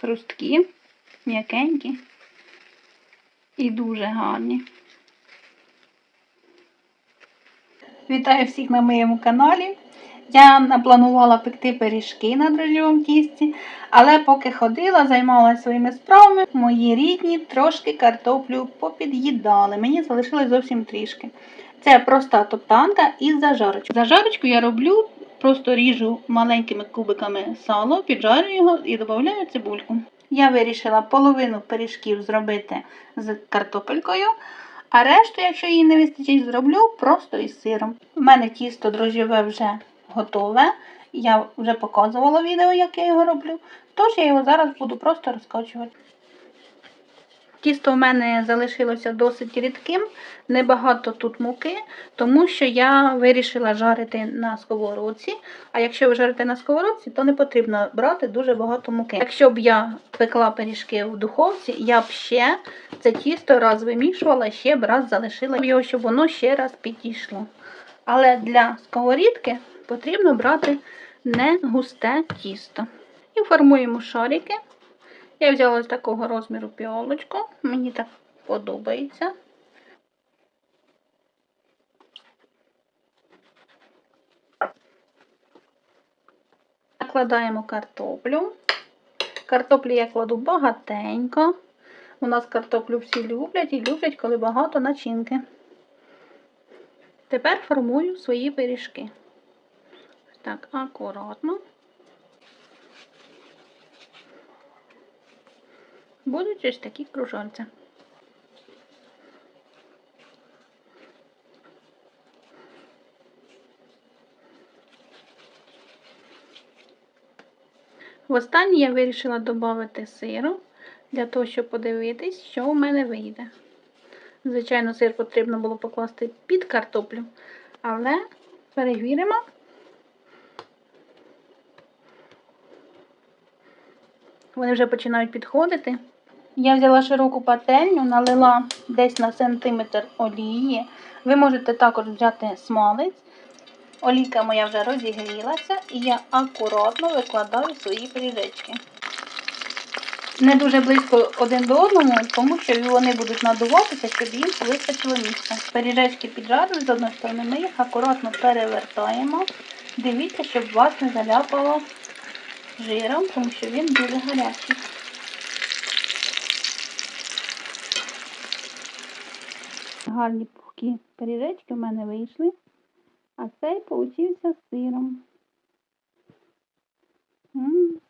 хрусткі, м'якенькі і дуже гарні. Вітаю всіх на моєму каналі. Я напланувала пекти пиріжки на дрожжевому тісті, але поки ходила, займалася своїми справами, мої рідні трошки картоплю попід'їдали. Мені залишилось зовсім трішки. Це проста топтанка із зажарочкою. Зажарочку я роблю, просто ріжу маленькими кубиками сало, піджарю його і додаю цибульку. Я вирішила половину пиріжків зробити з картопелькою, а решту, якщо її не вистачить, зроблю просто із сиром. У мене тісто дрожжеве вже готове. Я вже показувала відео, як я його роблю. Тож я його зараз буду просто розкочувати. Тісто в мене залишилося досить рідким, небагато тут муки, тому що я вирішила жарити на сковородці. А якщо ви жарите на сковородці, то не потрібно брати дуже багато муки. Якщо б я пекла пиріжки в духовці, я б ще це тісто раз вимішувала, ще б раз залишила його, щоб воно ще раз підійшло. Але для сковорідки потрібно брати не густе тісто. І формуємо шарики. Я взяла ось такого розміру піолочку, мені так подобається. Накладаємо картоплю. Картоплі я кладу багатенько. У нас картоплю всі люблять і люблять, коли багато начинки. Тепер формую свої пиріжки. Так, акуратно. Будуть ось такі кружальця. Востаннє я вирішила додати сиру для того, щоб подивитись, що у мене вийде. Звичайно, сир потрібно було покласти під картоплю, але перевіримо. Вони вже починають підходити. Я взяла широку пательню, налила десь на сантиметр олії. Ви можете також взяти смалець. Олійка моя вже розігрілася, і я акуратно викладаю свої пиріжечки. Не дуже близько один до одному, тому що вони будуть надуватися, щоб їм вистачило місця. Пиріжечки піджарили з одної сторони, ми їх акуратно перевертаємо. Дивіться, щоб вас не заляпало жиром, тому що він дуже гарячий. Гарні пухкі пиріжечки в мене вийшли, а цей получився з сиром. М,